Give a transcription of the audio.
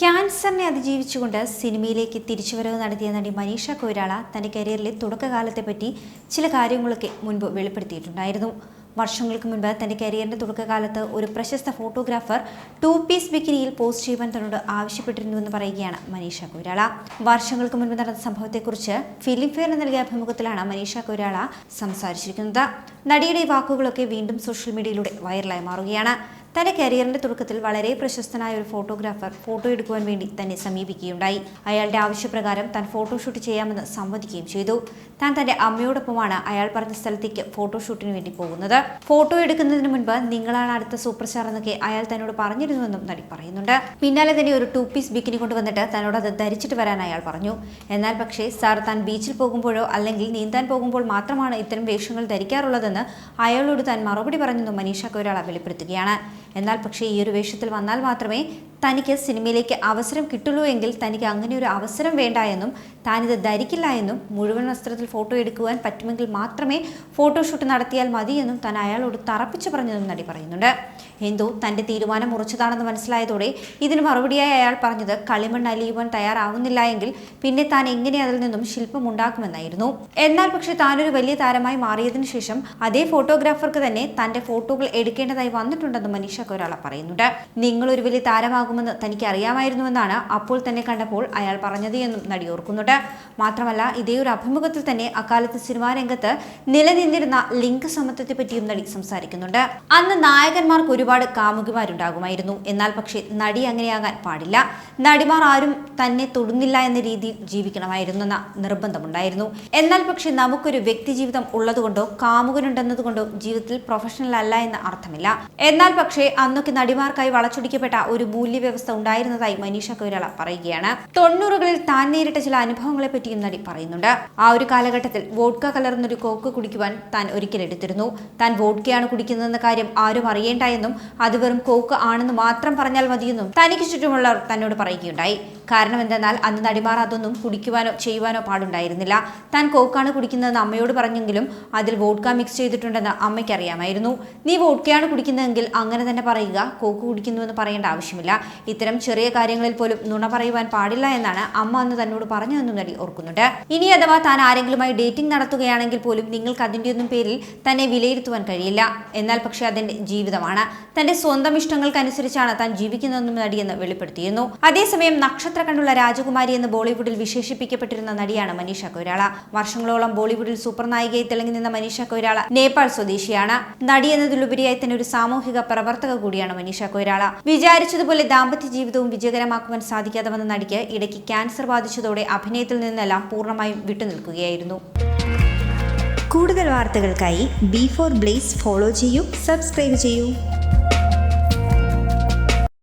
ക്യാൻസറിനെ അതിജീവിച്ചുകൊണ്ട് സിനിമയിലേക്ക് തിരിച്ചുവരവ് നടത്തിയ നടി മനീഷ കൊയ്രാള തന്റെ കരിയറിലെ തുടക്കകാലത്തെപ്പറ്റി ചില കാര്യങ്ങളൊക്കെ മുൻപ് വെളിപ്പെടുത്തിയിട്ടുണ്ടായിരുന്നു. വർഷങ്ങൾക്ക് മുൻപ് തന്റെ കരിയറിന്റെ തുടക്കകാലത്ത് ഒരു പ്രശസ്ത ഫോട്ടോഗ്രാഫർ ടു പീസ് ബിക്കിനിയിൽ പോസ്റ്റ് ചെയ്യുവാൻ തന്നോട് ആവശ്യപ്പെട്ടിരുന്നുവെന്ന് പറയുകയാണ് മനീഷ കൊയ്രാള. വർഷങ്ങൾക്ക് മുൻപ് നടന്ന സംഭവത്തെക്കുറിച്ച് ഫിലിംഫെയറിന് നൽകിയ അഭിമുഖത്തിലാണ് മനീഷ കൊയ്രാള സംസാരിച്ചിരിക്കുന്നത്. നടിയുടെ വാക്കുകളൊക്കെ വീണ്ടും സോഷ്യൽ മീഡിയയിലൂടെ വൈറലായി മാറുകയാണ്. തന്റെ കരിയറിന്റെ തുടക്കത്തിൽ വളരെ പ്രശസ്തനായ ഒരു ഫോട്ടോഗ്രാഫർ ഫോട്ടോ എടുക്കുവാൻ വേണ്ടി തന്നെ സമീപിക്കുകയുണ്ടായി. അയാളുടെ ആവശ്യപ്രകാരം താൻ ഫോട്ടോഷൂട്ട് ചെയ്യാമെന്ന് സമ്മതിക്കുകയും ചെയ്തു. താൻ തന്റെ അമ്മയോടൊപ്പമാണ് അയാൾ പറഞ്ഞ സ്ഥലത്തേക്ക് ഫോട്ടോഷൂട്ടിന് വേണ്ടി പോകുന്നത്. ഫോട്ടോ എടുക്കുന്നതിന് മുൻപ് നിങ്ങളാണ് അടുത്ത സൂപ്പർ സ്റ്റാർ എന്നൊക്കെ അയാൾ തന്നോട് പറഞ്ഞിരുന്നുവെന്നും നടി പറയുന്നുണ്ട്. പിന്നാലെ തന്നെ ഒരു ടു പീസ് ബിക്കിനി കൊണ്ടുവന്നിട്ട് തന്നോട് അത് ധരിച്ചിട്ട് വരാൻ അയാൾ പറഞ്ഞു. എന്നാൽ പക്ഷേ സാർ താൻ ബീച്ചിൽ പോകുമ്പോഴോ അല്ലെങ്കിൽ നീന്താൻ പോകുമ്പോൾ മാത്രമാണ് ഇത്തരം വേഷങ്ങൾ ധരിക്കാറുള്ളതെന്ന് അയാളോട് താൻ മറുപടി പറഞ്ഞെന്നും മനീഷ കൊയ്രാള വെളിപ്പെടുത്തുകയാണ്. എന്നാൽ പക്ഷേ ഈ ഒരു വേഷത്തിൽ വന്നാൽ മാത്രമേ തനിക്ക് സിനിമയിലേക്ക് അവസരം കിട്ടുള്ളൂ എങ്കിൽ തനിക്ക് അങ്ങനെ ഒരു അവസരം വേണ്ട എന്നും താനിത് ധരിക്കില്ല എന്നും മുഴുവൻ വസ്ത്രത്തിൽ ഫോട്ടോ എടുക്കുവാൻ പറ്റുമെങ്കിൽ മാത്രമേ ഫോട്ടോഷൂട്ട് നടത്തിയാൽ മതിയെന്നും താൻ അയാളോട് തറപ്പിച്ചു പറഞ്ഞതെന്നും നടി പറയുന്നുണ്ട്. ഹിന്ദു തന്റെ തീരുമാനം ഉറച്ചതാണെന്ന് മനസ്സിലായതോടെ ഇതിന് മറുപടിയായി അയാൾ പറഞ്ഞത് കളിമണ്ണ് അലിയുവാൻ തയ്യാറാവുന്നില്ല എങ്കിൽ പിന്നെ താൻ എങ്ങനെ അതിൽ നിന്നും ശില്പം ഉണ്ടാക്കുമെന്നായിരുന്നു. എന്നാൽ പക്ഷെ താനൊരു വലിയ താരമായി മാറിയതിനു ശേഷം അതേ ഫോട്ടോഗ്രാഫർക്ക് തന്നെ തന്റെ ഫോട്ടോകൾ എടുക്കേണ്ടതായി വന്നിട്ടുണ്ടെന്ന് മനീഷ കൊരാള പറയുന്നുണ്ട്. നിങ്ങളൊരു വലിയ വലിയ താരമാകുമെന്ന് തനിക്ക് അറിയാമായിരുന്നുവെന്നാണ് അപ്പോൾ തന്നെ കണ്ടപ്പോൾ അയാൾ പറഞ്ഞത് എന്നും നടി ഓർക്കുന്നുണ്ട്. മാത്രമല്ല ഇതേ ഒരു അഭിമുഖത്തിൽ തന്നെ അക്കാലത്ത് സിനിമാ രംഗത്ത് നിലനിന്നിരുന്ന ലിംഗ സമത്വത്തെ പറ്റിയും നടി സംസാരിക്കുന്നുണ്ട്. അന്ന് നായകന്മാർക്ക് ഒരുപാട് കാമുകിമാരുണ്ടാകുമായിരുന്നു. എന്നാൽ പക്ഷേ നടി അങ്ങനെയാകാൻ പാടില്ല. നടിമാർ ആരും തന്നെ തൊടുന്നില്ല എന്ന രീതിയിൽ ജീവിക്കണമായിരുന്നു എന്ന നിർബന്ധമുണ്ടായിരുന്നു. എന്നാൽ പക്ഷേ നമുക്കൊരു വ്യക്തി ജീവിതം ഉള്ളതുകൊണ്ടോ കാമുകനുണ്ടെന്നതുകൊണ്ടോ ജീവിതത്തിൽ പ്രൊഫഷണൽ അല്ല എന്ന അർത്ഥമില്ല. എന്നാൽ പക്ഷേ അന്നൊക്കെ നടിമാർക്കായി വളച്ചൊടിക്കപ്പെട്ട ഒരു മൂല്യവ്യവസ്ഥ ഉണ്ടായിരുന്നതായി മനീഷ കൊയ്രാള പറയുകയാണ്. തൊണ്ണൂറുകളിൽ താൻ നേരിട്ട ചില അനുഭവങ്ങളെ പറ്റിയും നടി പറയുന്നുണ്ട്. ആ ഒരു കാലഘട്ടത്തിൽ വോഡ്ക കലർന്നൊരു കോക്ക് കുടിക്കുവാൻ താൻ ഒരിക്കൽ എടുത്തിരുന്നു. താൻ വോഡ്കയാണ് കുടിക്കുന്നതെന്ന കാര്യം ആരും അറിയേണ്ട എന്നും അത് വെറും കോക്ക് ആണെന്ന് മാത്രം പറഞ്ഞാൽ മതിയെന്നും തനിക്ക് ചുറ്റുമുള്ളവർ തന്നോട് പറയുകയുണ്ടായി. കാരണം എന്തെന്നാൽ അന്ന് നടിമാർ അതൊന്നും കുടിക്കുവാനോ ചെയ്യുവാനോ പാടുണ്ടായിരുന്നില്ല. താൻ കോക്കാണ് കുടിക്കുന്നതെന്ന് അമ്മയോട് പറഞ്ഞെങ്കിലും അതിൽ വോഡ്ക മിക്സ് ചെയ്തിട്ടുണ്ടെന്ന് അമ്മയ്ക്ക് അറിയാമായിരുന്നു നീ വോഡ്കയാണ് കുടിക്കുന്നതെങ്കിൽ അങ്ങനെ തന്നെ പറയുക. കോക്ക് കുടിക്കുന്നുവെന്ന് പറയേണ്ട ആവശ്യമില്ല. ഇത്തരം ചെറിയ കാര്യങ്ങളിൽ പോലും നുണ പറയുവാൻ പാടില്ല എന്നാണ് അമ്മ അന്ന് തന്നോട് പറഞ്ഞതെന്നും നടി ഓർക്കുന്നുണ്ട്. ഇനി അഥവാ താൻ ആരെങ്കിലുമായി ഡേറ്റിംഗ് നടത്തുകയാണെങ്കിൽ പോലും നിങ്ങൾക്ക് അതിന്റെയൊന്നും പേരിൽ തന്നെ വിലയിരുത്തുവാൻ കഴിയില്ല. എന്നാൽ പക്ഷേ അതിന്റെ ജീവിതമാണ്. തന്റെ സ്വന്തം ഇഷ്ടങ്ങൾക്കനുസരിച്ചാണ് താൻ ജീവിക്കുന്നതെന്നും നടിയെന്ന് വെളിപ്പെടുത്തിയിരുന്നു. അതേസമയം നക്ഷത്ര കണ്ടുള്ള രാജകുമാരി എന്ന് ബോളിവുഡിൽ വിശേഷിപ്പിക്കപ്പെട്ടിരുന്ന നടിയാണ് മനീഷ കൊയ്രാള. വർഷങ്ങളോളം ബോളിവുഡിൽ സൂപ്പർ നായികയെ തിളങ്ങി നിന്ന മനീഷ കൊയ്രാള നേപ്പാൾ സ്വദേശിയാണ്. നടി എന്നതിലുപരിയായി തന്നെ ഒരു സാമൂഹിക പ്രവർത്തക കൂടിയാണ് മനീഷ കൊയ്രാള. വിചാരിച്ചതുപോലെ ദാമ്പത്യ ജീവിതവും വിജയകരമാക്കുവാൻ സാധിക്കാതെ വന്ന നടിക്ക് ഇടയ്ക്ക് ക്യാൻസർ ബാധിച്ചതോടെ അഭിനയത്തിൽ നിന്നെല്ലാം പൂർണമായും വിട്ടുനിൽക്കുകയായിരുന്നു. കൂടുതൽ വാർത്തകൾക്കായി ബി ഫോർ ബ്ലേസ് ഫോളോ ചെയ്യൂ സബ്സ്ക്രൈബ് ചെയ്യൂ.